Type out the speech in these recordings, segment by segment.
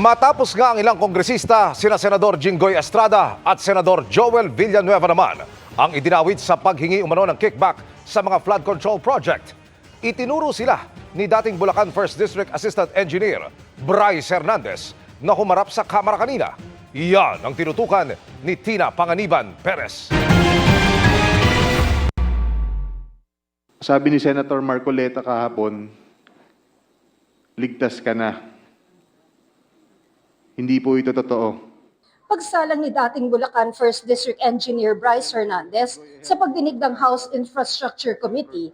Matapos nga ang ilang kongresista, sina Senador Jinggoy Estrada at Senador Joel Villanueva naman ang idinawit sa paghingi umano ng kickback sa mga flood control project. Itinuro sila ni dating Bulacan 1st District Assistant Engineer Bryce Hernandez na humarap sa kamera kanina. Yan ang tinutukan ni Tina Panganiban Perez. Sabi ni Senator Marcoleta kahapon, ligtas ka na. Hindi po ito totoo. Pagsalang ni dating Bulacan 1st District Engineer Bryce Hernandez sa pagdinig ng House Infrastructure Committee,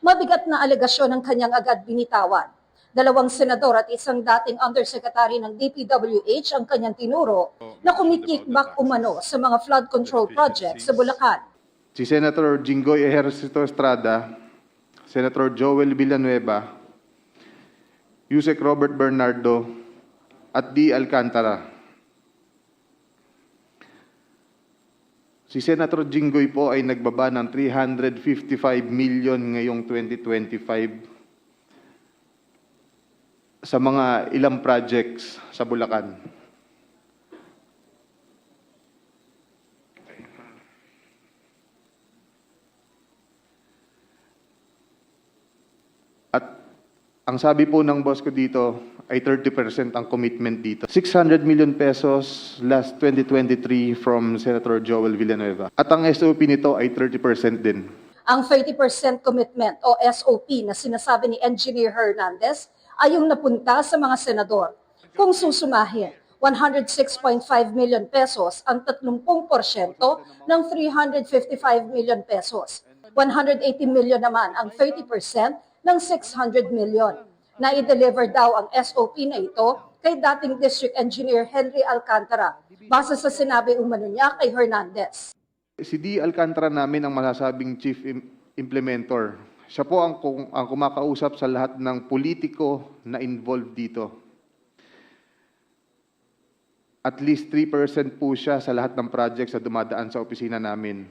mabigat na alegasyon ang kanyang agad binitawan. Dalawang senador at isang dating undersecretary ng DPWH ang kanyang tinuro na kumikickback umano sa mga flood control projects sa Bulacan. Si Senator Jinggoy Ejercito Estrada, Senator Joel Villanueva, Yusek Robert Bernardo, at D. Alcantara. Si Senator Jinggoy po ay nagbaba ng 355 million ngayong 2025 sa mga ilang projects sa Bulacan. At ang sabi po ng boss ko dito ay 30% ang commitment dito. 600 million pesos last 2023 from Senator Joel Villanueva. At ang SOP nito ay 30% din. Ang 30% commitment o SOP na sinasabi ni Engineer Hernandez ay yung napunta sa mga senador. Kung susumahin, 106.5 million pesos ang 30% ng 355 million pesos. 180 million naman ang 30% ng 600 million. Na-deliver daw ang SOP na ito kay dating District Engineer Henry Alcantara base sa sinabi umano niya kay Hernandez. Si D. Alcantara namin ang masasabing chief im- implementor. Siya po ang, ang kumakausap sa lahat ng politiko na involved dito. At least 3% po siya sa lahat ng projects na dumadaan sa opisina namin.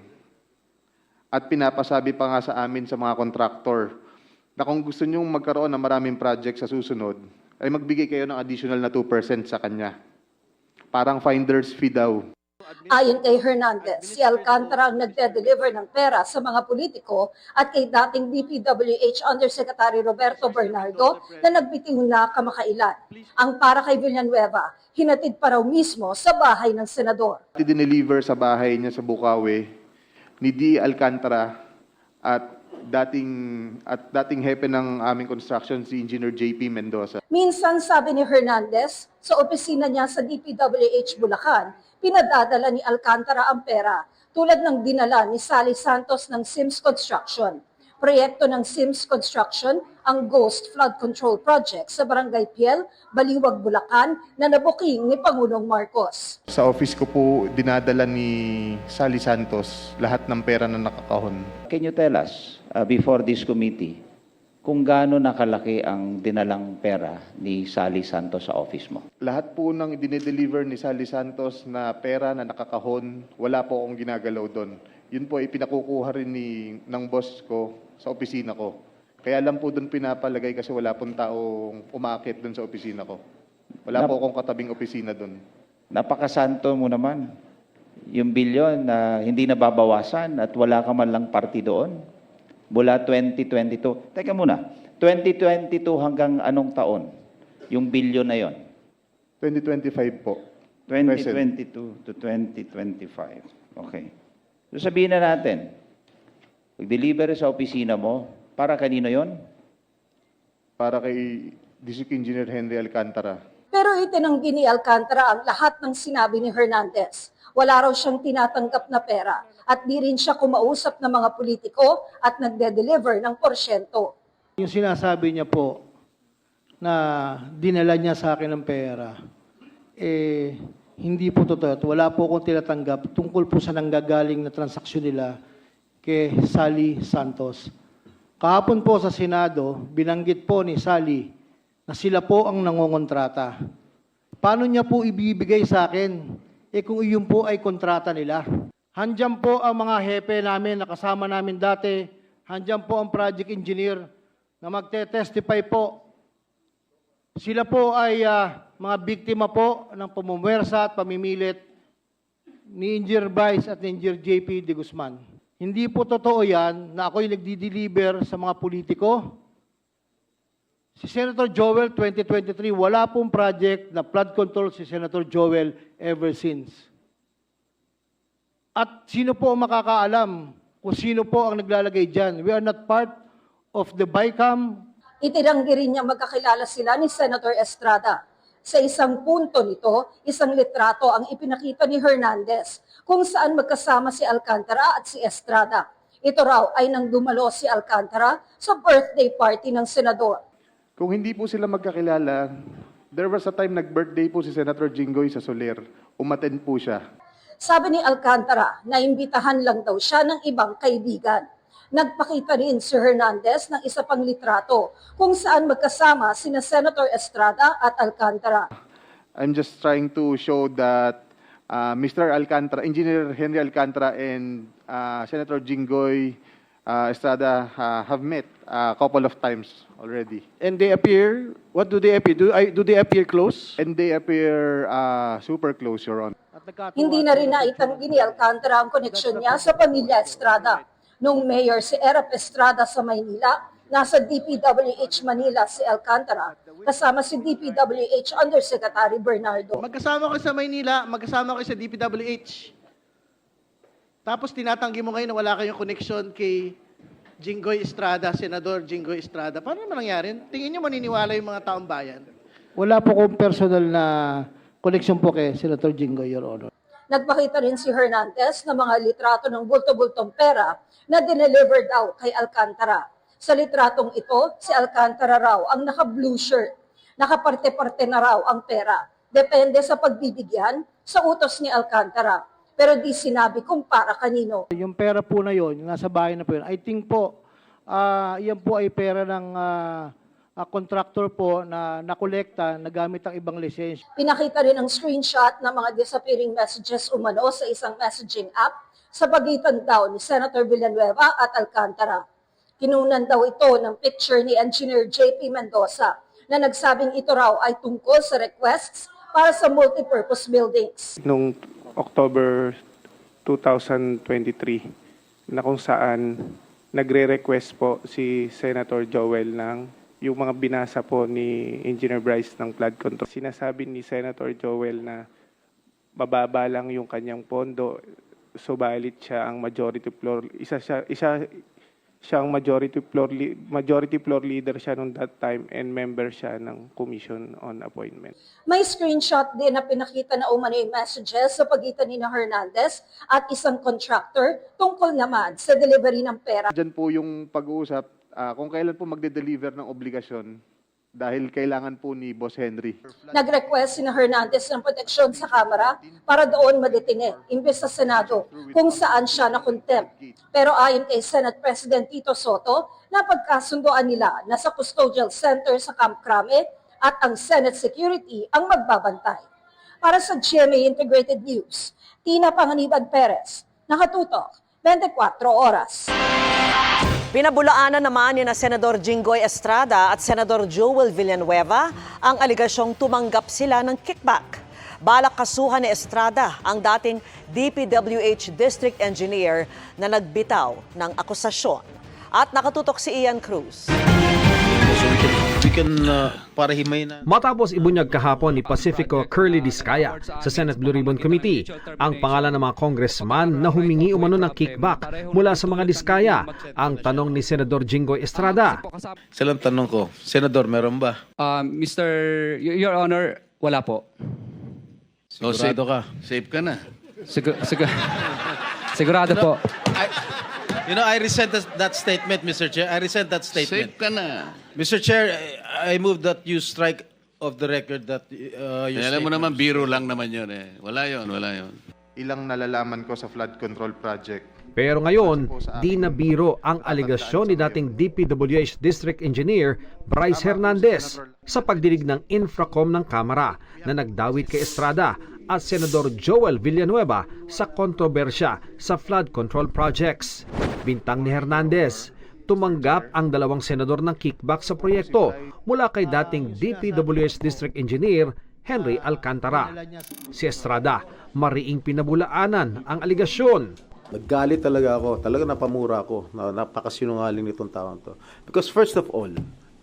At pinapasabi pa nga sa amin sa mga kontraktor na kung gusto niyong magkaroon ng maraming project sa susunod, ay magbigay kayo ng additional na 2% sa kanya. Parang finder's fee daw. Ayon kay Hernandez, si Alcantara ang nagde-deliver ng pera sa mga politiko at kay dating DPWH Undersecretary Roberto Bernardo na nagbitiw na kamakailan. Ang para kay Villanueva, hinatid pa raw mismo sa bahay ng senador. dineliver sa bahay niya sa Bukawi ni D. Alcantara at dating at dating hepe ng aming construction si Engineer JP Mendoza. Minsan sabi ni Hernandez, sa opisina niya sa DPWH Bulacan, pinadadala ni Alcantara ang pera tulad ng dinala ni Sally Santos ng Sims Construction. Proyekto ng Sims Construction ang Ghost Flood Control Project sa Barangay Piel, Baliwag, Bulacan na nabuking ni Pangulong Marcos. Sa office ko po dinadala ni Sally Santos lahat ng pera na nakakahon. Can you tell us, uh, before this committee, kung gaano nakalaki ang dinalang pera ni Sally Santos sa office mo? Lahat po ng dinedeliver ni Sally Santos na pera na nakakahon, wala po akong ginagalaw doon. Yun po ay pinakukuha rin ni, ng boss ko sa opisina ko. Kaya lang po doon pinapalagay kasi wala pong taong umakit doon sa opisina ko. Wala Nap- po akong katabing opisina doon. Napakasanto mo naman. Yung bilyon na hindi nababawasan at wala ka man lang party doon. Mula 2022. Teka muna, 2022 hanggang anong taon? Yung bilyon na yon? 2025 po. Present. 2022 to 2025. Okay. So sabihin na natin, pag-deliver sa opisina mo, para kanino yon? Para kay District Engineer Henry Alcantara. Pero itinanggi ni Alcantara ang lahat ng sinabi ni Hernandez. Wala raw siyang tinatanggap na pera at di rin siya kumausap ng mga politiko at nagde-deliver ng porsyento. Yung sinasabi niya po na dinala niya sa akin ng pera, eh, hindi po totoo. at Wala po akong tinatanggap tungkol po sa nanggagaling na transaksyon nila kay Sally Santos. Kahapon po sa Senado, binanggit po ni Sally na sila po ang nangongontrata. Paano niya po ibibigay sa akin? Eh kung iyon po ay kontrata nila. Handyan po ang mga hepe namin na kasama namin dati. Handyan po ang project engineer na magte-testify po Sila po ay ah, mga biktima po ng pamumwersa at pamimilit ni Engineer Bryce at ni Engineer JP de Guzman. Hindi po totoo yan na ako'y nagdi-deliver sa mga politiko. Si Senator Joel 2023, wala pong project na flood control si Senator Joel ever since. At sino po ang makakaalam kung sino po ang naglalagay dyan? We are not part of the BICAM Itinanggi rin niya magkakilala sila ni Senator Estrada. Sa isang punto nito, isang litrato ang ipinakita ni Hernandez kung saan magkasama si Alcantara at si Estrada. Ito raw ay nang dumalo si Alcantara sa birthday party ng senador. Kung hindi po sila magkakilala, there was a time nag-birthday po si Senator Jinggoy sa Soler. Umaten po siya. Sabi ni Alcantara na imbitahan lang daw siya ng ibang kaibigan. Nagpakita rin si Hernandez ng isa pang litrato kung saan magkasama sina Senator Estrada at Alcantara. I'm just trying to show that uh, Mr. Alcantara, Engineer Henry Alcantara and uh, Senator Jinggoy uh, Estrada uh, have met a couple of times already. and they appear, what do they appear? Do, I, do they appear close? And they appear uh, super close, Your Honor. Hindi na rin naitanggi ni Alcantara ang koneksyon niya sa pamilya Estrada. Nung mayor si Erap Estrada sa Maynila, nasa DPWH Manila si Alcantara, kasama si DPWH Undersecretary Bernardo. Magkasama kayo sa Maynila, magkasama kayo sa DPWH. Tapos tinatanggi mo ngayon na wala kayong connection kay Jinggoy Estrada, Senador Jinggoy Estrada. Paano naman nangyari? Tingin niyo maniniwala yung mga taong bayan? Wala po kong personal na connection po kay Senator Jinggoy, Your Honor. Nagpakita rin si Hernandez ng mga litrato ng bulto-bultong pera na dineliver daw kay Alcantara. Sa litratong ito, si Alcantara raw ang naka-blue shirt. Nakaparte-parte na raw ang pera. Depende sa pagbibigyan sa utos ni Alcantara. Pero di sinabi kung para kanino. Yung pera po na yon, nasa bahay na po yun, I think po, ah yan po ay pera ng ah, ah, contractor po na nakolekta na gamit ang ibang lisensya. Pinakita rin ang screenshot ng mga disappearing messages umano sa isang messaging app sa pagitan daw ni Senator Villanueva at Alcantara. Kinunan daw ito ng picture ni Engineer JP Mendoza na nagsabing ito raw ay tungkol sa requests para sa multipurpose buildings. nung October 2023 na kung saan nagre-request po si Senator Joel ng yung mga binasa po ni Engineer Bryce ng flood control. Sinasabi ni Senator Joel na mababa lang yung kanyang pondo, subalit siya ang majority floor, isa siya, isa siya ang majority floor, majority floor leader siya nung that time and member siya ng Commission on Appointment. May screenshot din na pinakita na umano yung messages sa pagitan ni na Hernandez at isang contractor tungkol naman sa delivery ng pera Diyan po yung pag-uusap ah, kung kailan po magde-deliver ng obligasyon dahil kailangan po ni Boss Henry. Nag-request si na Hernandez ng proteksyon sa Kamara para doon madetine, imbes sa Senado, kung saan siya na contempt. Pero ayon kay Senate President Tito Soto, napagkasundoan nila na sa custodial center sa Camp Crame at ang Senate security ang magbabantay. Para sa GMA Integrated News, Tina Panganiban Perez, nakatutok, 24 oras. Pinabulaanan naman ni na Senador Jinggoy Estrada at Senador Joel Villanueva ang aligasyong tumanggap sila ng kickback. Balak kasuhan ni Estrada ang dating DPWH District Engineer na nagbitaw ng akusasyon. At nakatutok si Ian Cruz. So we can, we can uh, para himay na. Matapos ibunyag kahapon ni Pacifico Curly Discaya sa Senate Blue Ribbon Committee ang pangalan ng mga congressman na humingi umano ng kickback mula sa mga Discaya, ang tanong ni Senador Jinggoy Estrada. Silang tanong ko, Senador, meron ba? Uh, Mr. Your Honor, wala po. Sigurado ka? Safe ka na. Sigur- sigur- sigurado po. You know, I resent that, that statement, Mr. Chair. I resent that statement. Safe ka na. Mr. Chair, I, I move that you strike of the record that uh, your Eh, alam mo naman, biro lang naman yun eh. Wala yun, wala yun. Ilang nalalaman ko sa flood control project. Pero ngayon, di na biro ang aligasyon ni dating DPWH District Engineer Bryce Hernandez sa pagdinig ng infracom ng Kamara na nagdawit kay Estrada at Senador Joel Villanueva sa kontrobersya sa flood control projects. Bintang ni Hernandez, tumanggap ang dalawang senador ng kickback sa proyekto mula kay dating DPWH District Engineer Henry Alcantara. Si Estrada, mariing pinabulaanan ang aligasyon. Naggalit talaga ako. Talaga napamura ako. Na, napakasinungaling nitong taon to. Because first of all,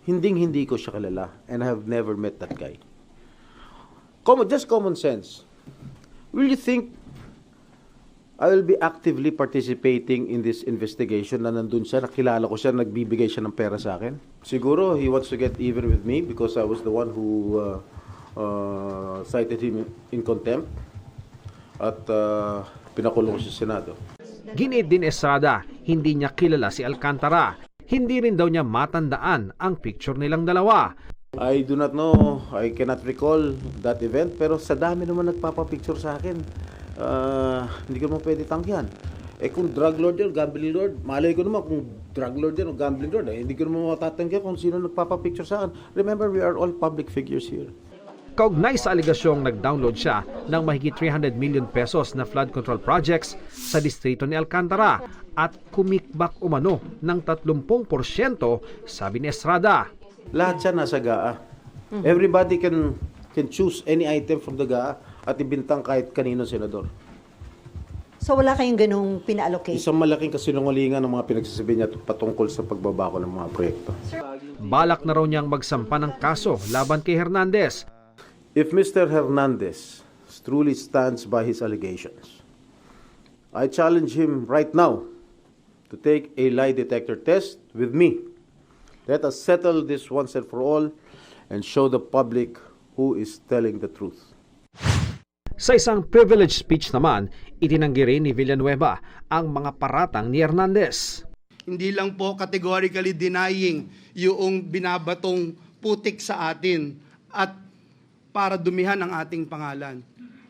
hinding-hindi ko siya kilala. And I have never met that guy. Common, just common sense. Will you think I will be actively participating in this investigation na nandun siya, nakilala ko siya, nagbibigay siya ng pera sa akin? Siguro he wants to get even with me because I was the one who uh, uh, cited him in contempt at uh, pinakulong siya sa Senado. Giniit din Estrada, hindi niya kilala si Alcantara. Hindi rin daw niya matandaan ang picture nilang dalawa. I do not know, I cannot recall that event, pero sa dami naman nagpapapicture sa akin, ah, hindi ko naman pwede tanggihan. Eh kung drug lord yan, gambling lord, malay ko naman kung drug lord yan o gambling lord, eh, hindi ko naman matatanggihan kung sino nagpapapicture sa akin. Remember, we are all public figures here. Kaugnay sa aligasyong nag-download siya ng mahigit 300 million pesos na flood control projects sa distrito ni Alcantara at kumikbak umano ng 30% sabi ni Estrada. Lahat siya nasa GAA. Everybody can can choose any item from the GAA at ibintang kahit kanino senador. So wala kayong ganung pina-allocate? Isang malaking kasinungalingan ng mga pinagsasabi niya patungkol sa pagbabako ng mga proyekto. Balak na raw niyang magsampa ng kaso laban kay Hernandez. If Mr. Hernandez truly stands by his allegations, I challenge him right now to take a lie detector test with me. Let us settle this once and for all and show the public who is telling the truth. Sa isang privilege speech naman, itinanggi rin ni Villanueva ang mga paratang ni Hernandez. Hindi lang po categorically denying yung binabatong putik sa atin at para dumihan ang ating pangalan.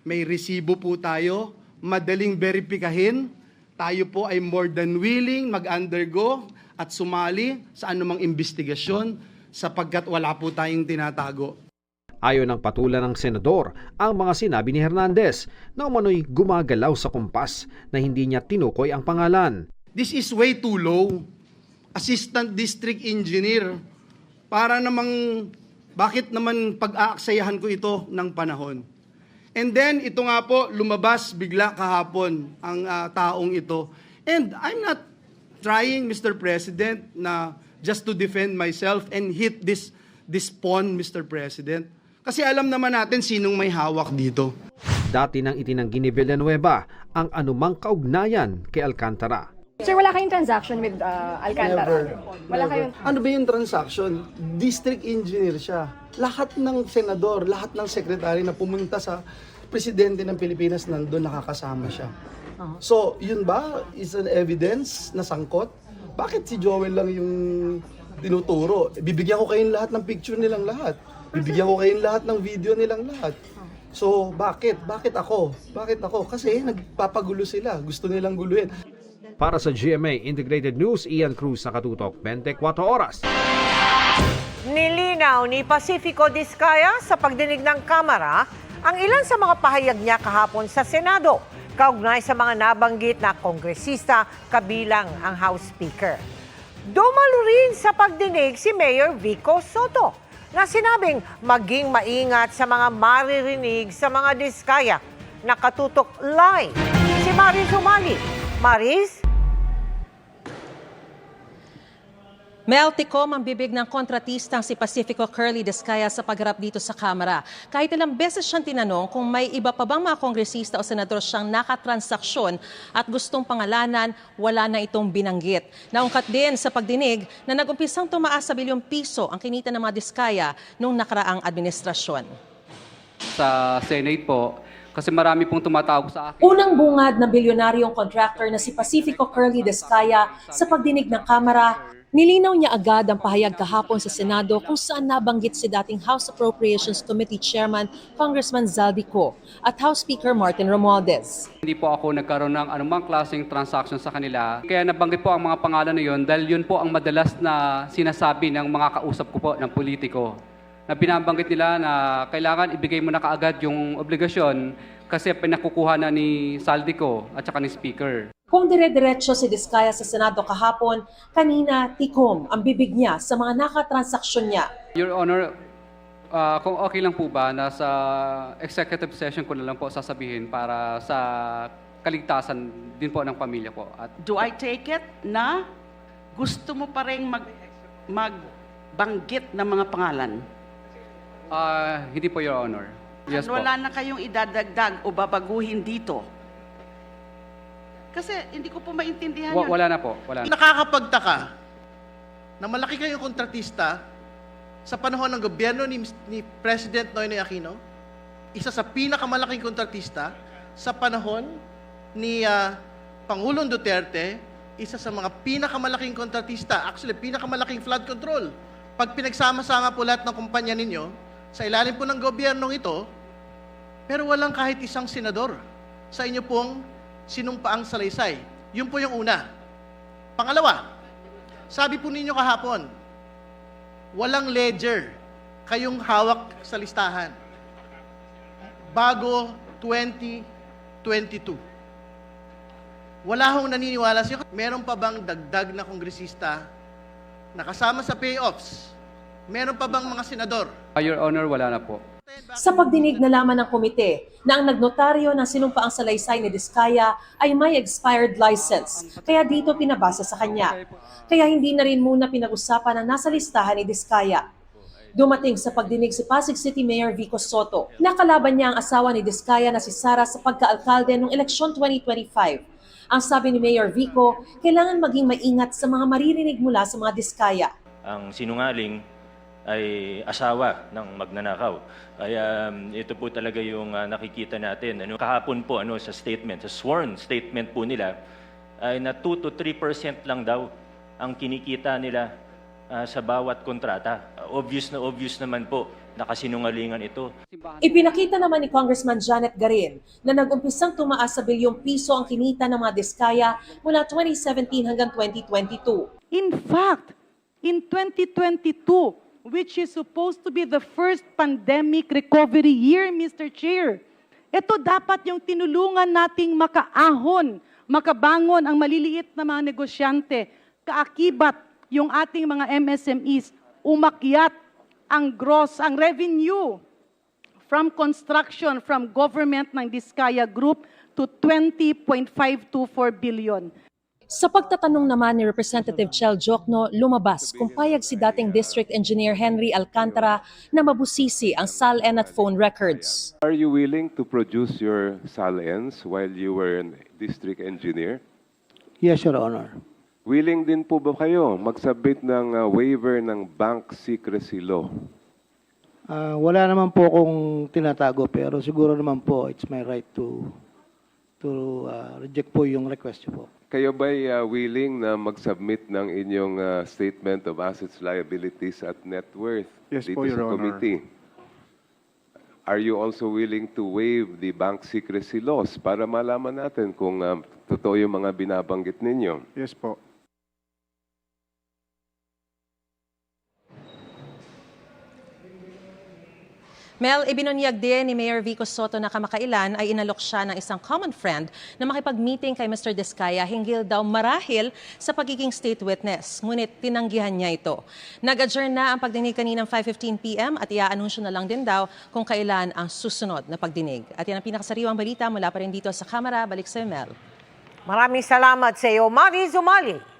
May resibo po tayo, madaling verifikahin, tayo po ay more than willing mag-undergo at sumali sa anumang investigasyon sapagkat wala po tayong tinatago. Ayon ng patulan ng senador ang mga sinabi ni Hernandez na umano'y gumagalaw sa kumpas na hindi niya tinukoy ang pangalan. This is way too low. Assistant District Engineer. Para namang, bakit naman pag-aaksayahan ko ito ng panahon? And then, ito nga po, lumabas bigla kahapon ang ah, taong ito. And I'm not trying, Mr. President, na just to defend myself and hit this, this pawn, Mr. President. Kasi alam naman natin sinong may hawak dito. Dati nang itinanggi ni Villanueva ang anumang kaugnayan kay Alcantara. Sir, wala kayong transaction with uh, Alcantara? Wala kayong... Ano ba yung transaction? District engineer siya. Lahat ng senador, lahat ng secretary na pumunta sa presidente ng Pilipinas nandun nakakasama siya. So, yun ba is an evidence na sangkot? Bakit si Joel lang yung tinuturo? Bibigyan ko kayong lahat ng picture nilang lahat. Bibigyan ko kayong lahat ng video nilang lahat. So, bakit? Bakit ako? Bakit ako? Kasi nagpapagulo sila. Gusto nilang guluhin. Para sa GMA Integrated News, Ian Cruz sa Katutok, 24 Oras. Nilinaw ni Pacifico Discaya sa pagdinig ng Kamara ang ilan sa mga pahayag niya kahapon sa Senado kaugnay sa mga nabanggit na kongresista kabilang ang House Speaker. Dumalo rin sa pagdinig si Mayor Vico Soto na sinabing maging maingat sa mga maririnig sa mga diskaya na katutok live. Si Maris Umali. Maris? Melticom ang bibig ng kontratistang si Pacifico Curly Descaya sa pagharap dito sa Kamara. Kahit ilang beses siyang tinanong kung may iba pa bang mga kongresista o senador siyang nakatransaksyon at gustong pangalanan, wala na itong binanggit. Naungkat din sa pagdinig na nagumpisang tumaas sa bilyong piso ang kinita ng mga Descaya nung nakaraang administrasyon. Sa Senate po, kasi marami pong tumatawag sa akin. Unang bungad na bilyonaryong contractor na si Pacifico Curly Descaya sa pagdinig ng Kamara, nilinaw niya agad ang pahayag kahapon sa Senado kung saan nabanggit si dating House Appropriations Committee Chairman Congressman Zaldico at House Speaker Martin Romualdez. Hindi po ako nagkaroon ng anumang klaseng transaction sa kanila. Kaya nabanggit po ang mga pangalan na yun dahil yun po ang madalas na sinasabi ng mga kausap ko po ng politiko. Na binabanggit nila na kailangan ibigay mo na kaagad yung obligasyon kasi pinakukuha na ni Saldico at saka ni Speaker. Kung dire-diretso si Diskaya sa Senado kahapon, kanina tikom ang bibig niya sa mga nakatransaksyon niya. Your Honor, ah, kung okay lang po ba, nasa executive session ko na lang po sasabihin para sa kaligtasan din po ng pamilya ko. At Do I take it na gusto mo pa rin mag, magbanggit ng mga pangalan? ah, hindi po, Your Honor. Yes At po. wala na kayong idadagdag o babaguhin dito? Kasi hindi ko po maintindihan Wa- yun. wala na po. Wala na. Nakakapagtaka na malaki kayong kontratista sa panahon ng gobyerno ni, ni President Noynoy Aquino, isa sa pinakamalaking kontratista sa panahon ni ah, Pangulong Duterte, isa sa mga pinakamalaking kontratista, actually pinakamalaking flood control. Pag pinagsama-sama po lahat ng kumpanya ninyo, sa ilalim po ng gobyernong ito, pero walang kahit isang senador sa inyo pong sinumpaang salaysay. Yun po yung una. Pangalawa, sabi po ninyo kahapon, walang ledger kayong hawak sa listahan bago 2022. Wala hong naniniwala siya. Meron pa bang dagdag na kongresista na kasama sa payoffs? Meron pa bang mga senador? Ah, Your Honor, wala na po. Sa pagdinig na laman ng komite na ang nagnotaryo ng sinumpaang salaysay ni Diskaya ay may expired license, kaya dito pinabasa sa kanya. Kaya hindi na rin muna pinag-usapan ang nasa listahan ni Diskaya. Dumating sa pagdinig si Pasig City Mayor Vico Soto. Nakalaban niya ang asawa ni Diskaya na si Sara sa pagkaalkalde noong eleksyon 2025. Ang sabi ni Mayor Vico, kailangan maging maingat sa mga maririnig mula sa mga Diskaya. ang sinungaling ay asawa ng magnanakaw. Kaya um, ito po talaga yung uh, nakikita natin. Ano, kahapon po ano, sa statement, sa sworn statement po nila, ay na 2 to 3% lang daw ang kinikita nila uh, sa bawat kontrata. Uh, obvious na obvious naman po nakasinungalingan ito. Ipinakita naman ni Congressman Janet Garin na nag-umpisang tumaas sa bilyong piso ang kinita ng mga diskaya mula 2017 hanggang 2022. In fact, in 2022, which is supposed to be the first pandemic recovery year, Mr. Chair, ito dapat yung tinulungan nating makaahon, makabangon ang maliliit na mga negosyante, kaakibat yung ating mga MSMEs, umakyat ang gross, ang revenue from construction from government ng Diskaya Group to 20.524 billion. Sa pagtatanong naman ni Representative Chel Jokno, lumabas kung payag si dating District Engineer Henry Alcantara na mabusisi ang SALN at phone records. Are you willing to produce your SALENs while you were a district engineer? Yes, Your Honor. Willing din po ba kayo mag-submit ng uh, waiver ng bank secrecy law? Ah, wala naman po akong tinatago pero siguro naman po it's my right to to ah, reject po yung request niyo po. Kayo ba willing na mag-submit ng inyong uh, statement of assets, liabilities at net worth Yes dito po, Your sa Honor. committee? Are you also willing to waive the bank secrecy laws para malaman natin kung uh, totoo yung mga binabanggit ninyo? Yes po. Mel, ibinunyag din ni Mayor Vico Soto na kamakailan ay inalok siya ng isang common friend na makipag-meeting kay Mr. Diskaya hinggil daw marahil sa pagiging state witness. Ngunit tinanggihan niya ito. Nag-adjourn na ang pagdinig kaninang 5.15pm at iaanunsyo na lang din daw kung kailan ang susunod na pagdinig. At yan ang pinakasariwang balita mula pa rin dito sa Kamara. Balik sa Mel. Maraming salamat sa iyo, Mari Zumali.